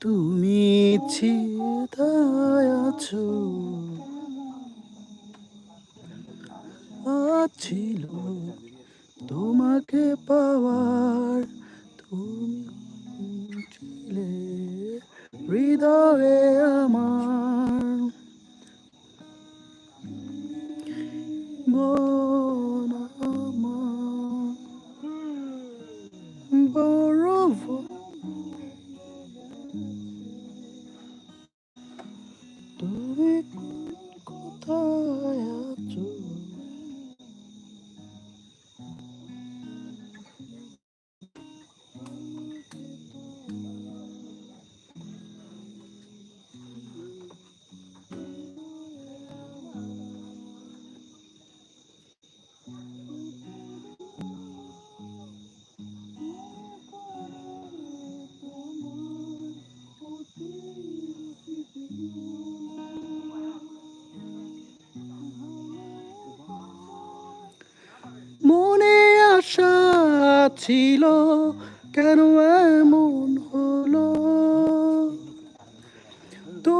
তুমি আছো। ছিল তোমাকে পাওয়ার। তুমি ছিলে হৃদয়ে আমার। আশা ছিল কেন এমন হলো? তো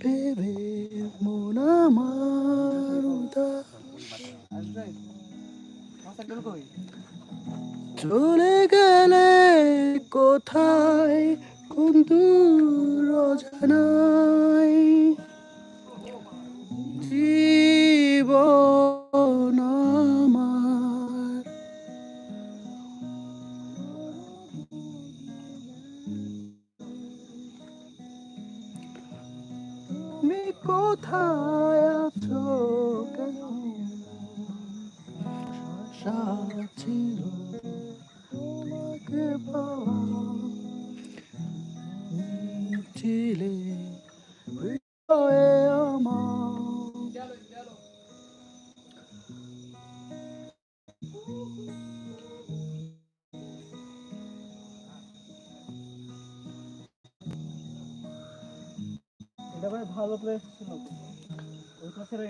ভেবে মন আমার চলে গেলে কোথায় কোন দূর অজানাই আশা ছিল তোমাকে পাওয়া। ছিলে ভালো প্লেস ছিল।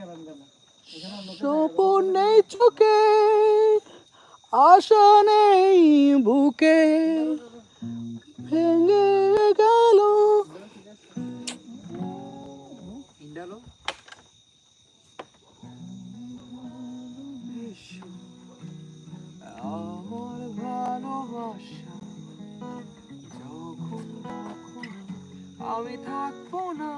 গেলাম কেন? স্বপন চোখে। আশা নেই বুকে ভেঙে গেল। আমি থাকব না।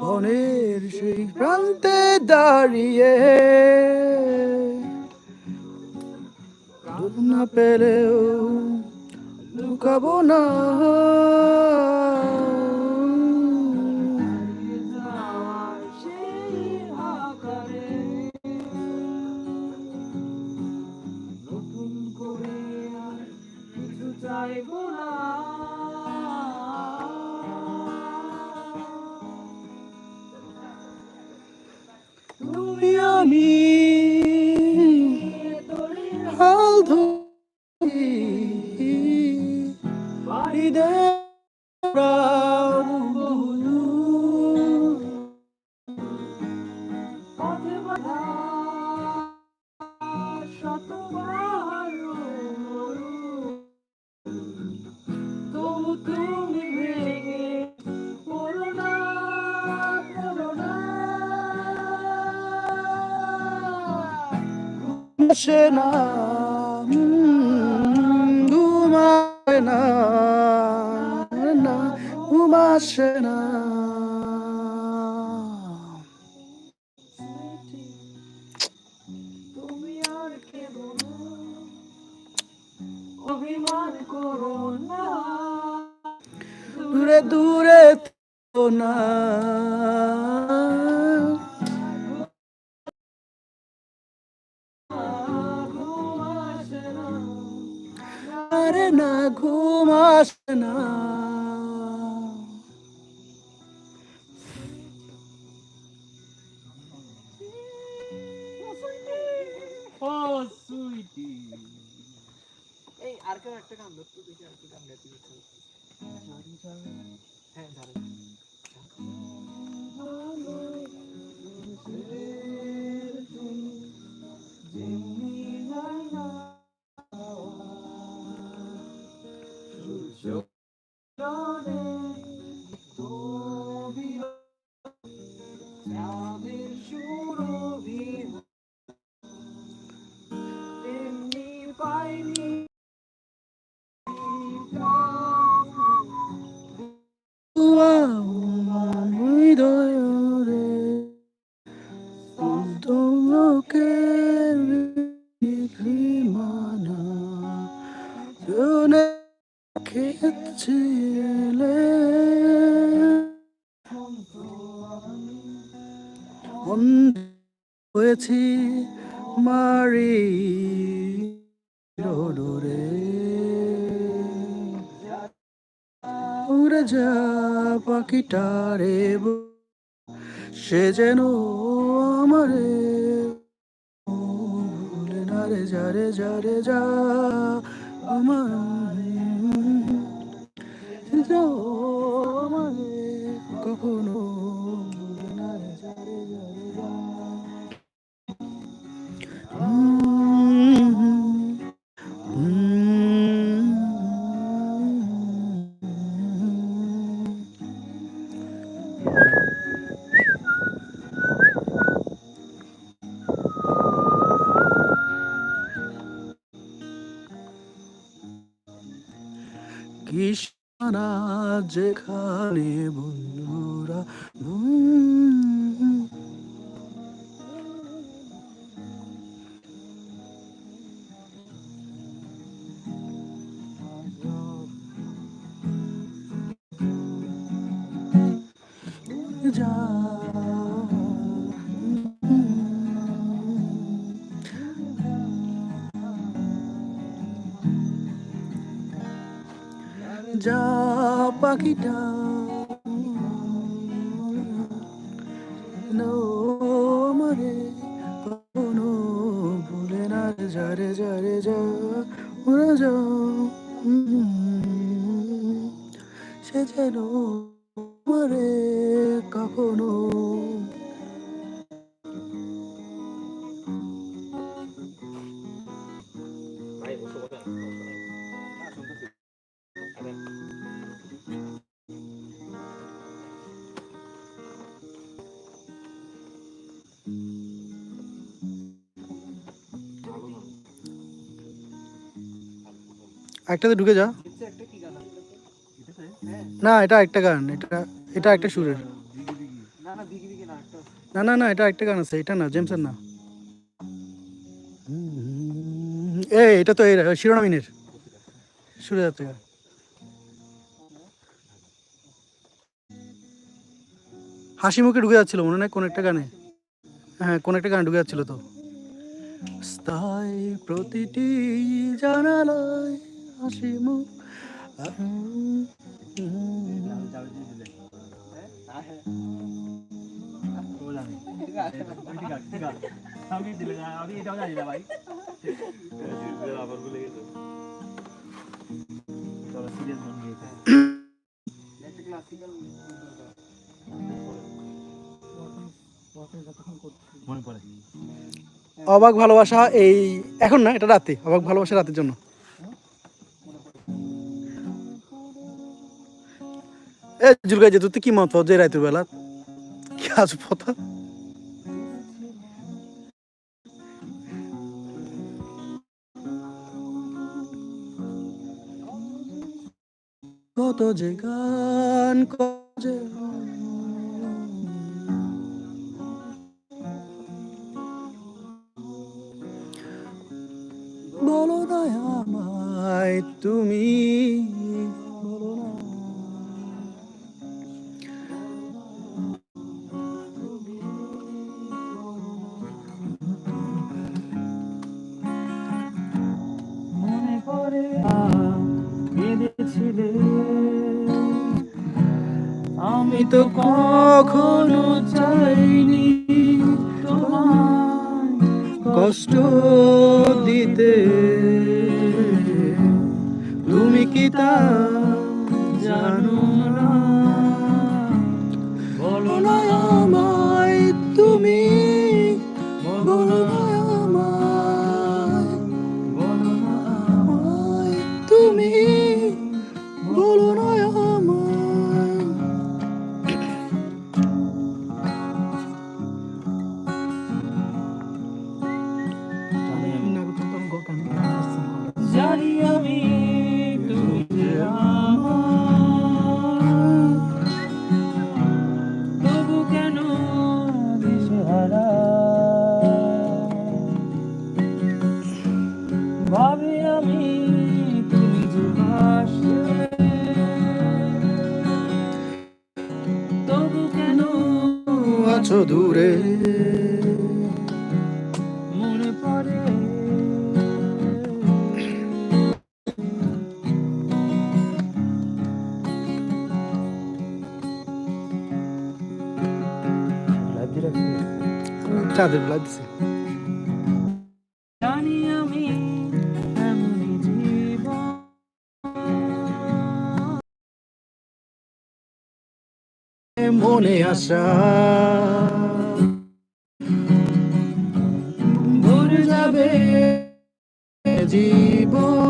বনের সেই প্রান্তে দাঁড়িয়ে না পেলেও লুকাবো না। আসে না ঘুমায় না না আর কেঁদো না। দূরে দূরে থেকো না। ঘুম আসে না. এই, আর কেউ একটা গান ধরতো দেখি আর কি গান গাইতে হ্যাঁ ধরো অন্ধ হয়েছি মারি ডোরে উড়ে যা পাখিটারে ব- সে যেন আমারে ভুলে না রে রে, যা রে, যা আমার। যা আমারে কখনো Thank না যেখানে বন্ধুরা উম, পাখিটা। আমারে কোনো ভুলে না রে যা রে যা রে যা। উড়ে যা। উম, সে যেন একটাতে ঢুকে যা। না, এটা একটা গান, এটা এটা একটা সুরের। না না না, এটা একটা গান আছে, এটা না, জেমসের না। এ এটা তো এর শিরোনামিনের সুরে যাচ্ছে গান। হাসি মুখে ঢুকে যাচ্ছিল, মনে নাই কোন একটা গানে? হ্যাঁ কোন একটা গানে ঢুকে যাচ্ছিল তো। স্থায়ী প্রতিটি জানালায় অবাক ভালোবাসা এই এখন না এটা রাতে। অবাক ভালোবাসা রাতের জন্য। এ জুলগাই যে কি মত যে রাতের বেলা? কি আজ পথা? কত যে গান কত যে তো কখনো চাইনি কষ্ট দিতে। তুমি কি তা জানো? কাদের বেলা দিছে? মনে আসা ভরে যাবে জীবন।